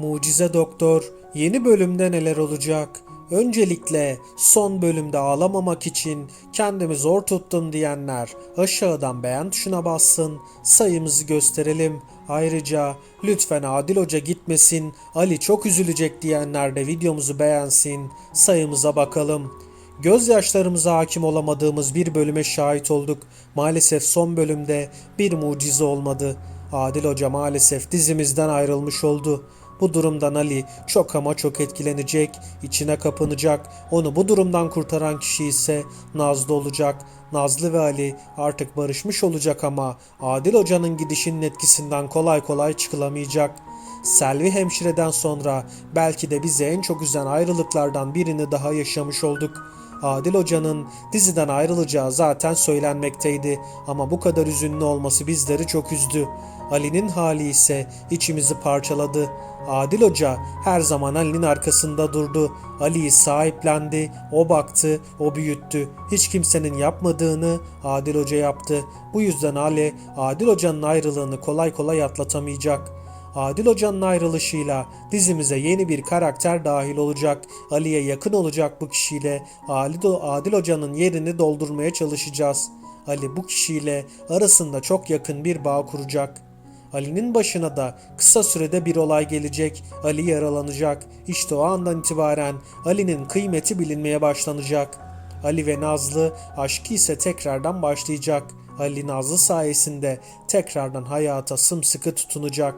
Mucize Doktor yeni bölümde neler olacak? Öncelikle son bölümde ağlamamak için kendimi zor tuttum diyenler aşağıdan beğen tuşuna bassın, sayımızı gösterelim. Ayrıca lütfen Adil Hoca gitmesin, Ali çok üzülecek diyenler de videomuzu beğensin, sayımıza bakalım. Gözyaşlarımıza hakim olamadığımız bir bölüme şahit olduk. Maalesef son bölümde bir mucize olmadı. Adil Hoca maalesef dizimizden ayrılmış oldu. Bu durumdan Ali çok ama çok etkilenecek, içine kapanacak. Onu bu durumdan kurtaran kişi ise Nazlı olacak. Nazlı ve Ali artık barışmış olacak ama Adil Hoca'nın gidişinin etkisinden kolay kolay çıkılamayacak. Selvi hemşireden sonra belki de bizi en çok üzen ayrılıklardan birini daha yaşamış olduk. Adil Hoca'nın diziden ayrılacağı zaten söylenmekteydi ama bu kadar üzünlü olması bizleri çok üzdü. Ali'nin hali ise içimizi parçaladı. Adil Hoca her zaman Ali'nin arkasında durdu. Ali'yi sahiplendi, o baktı, o büyüttü. Hiç kimsenin yapmadığını Adil Hoca yaptı. Bu yüzden Ali, Adil Hoca'nın ayrılığını kolay kolay atlatamayacak. Adil Hoca'nın ayrılışıyla dizimize yeni bir karakter dahil olacak. Ali'ye yakın olacak bu kişiyle Adil, Hoca'nın yerini doldurmaya çalışacağız. Ali bu kişiyle arasında çok yakın bir bağ kuracak. Ali'nin başına da kısa sürede bir olay gelecek. Ali yaralanacak. İşte o andan itibaren Ali'nin kıymeti bilinmeye başlanacak. Ali ve Nazlı aşkı ise tekrardan başlayacak. Ali Nazlı sayesinde tekrardan hayata sımsıkı tutunacak.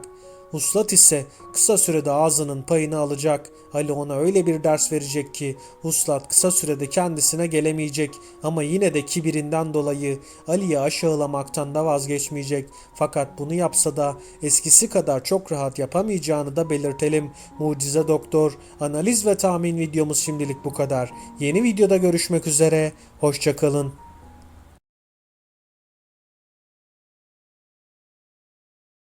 Uslat ise kısa sürede ağzının payını alacak. Ali ona öyle bir ders verecek ki Uslat kısa sürede kendisine gelemeyecek ama yine de kibirinden dolayı Ali'yi aşağılamaktan da vazgeçmeyecek. Fakat bunu yapsa da eskisi kadar çok rahat yapamayacağını da belirtelim. Mucize Doktor analiz ve tahmin videomuz şimdilik bu kadar. Yeni videoda görüşmek üzere. Hoşçakalın.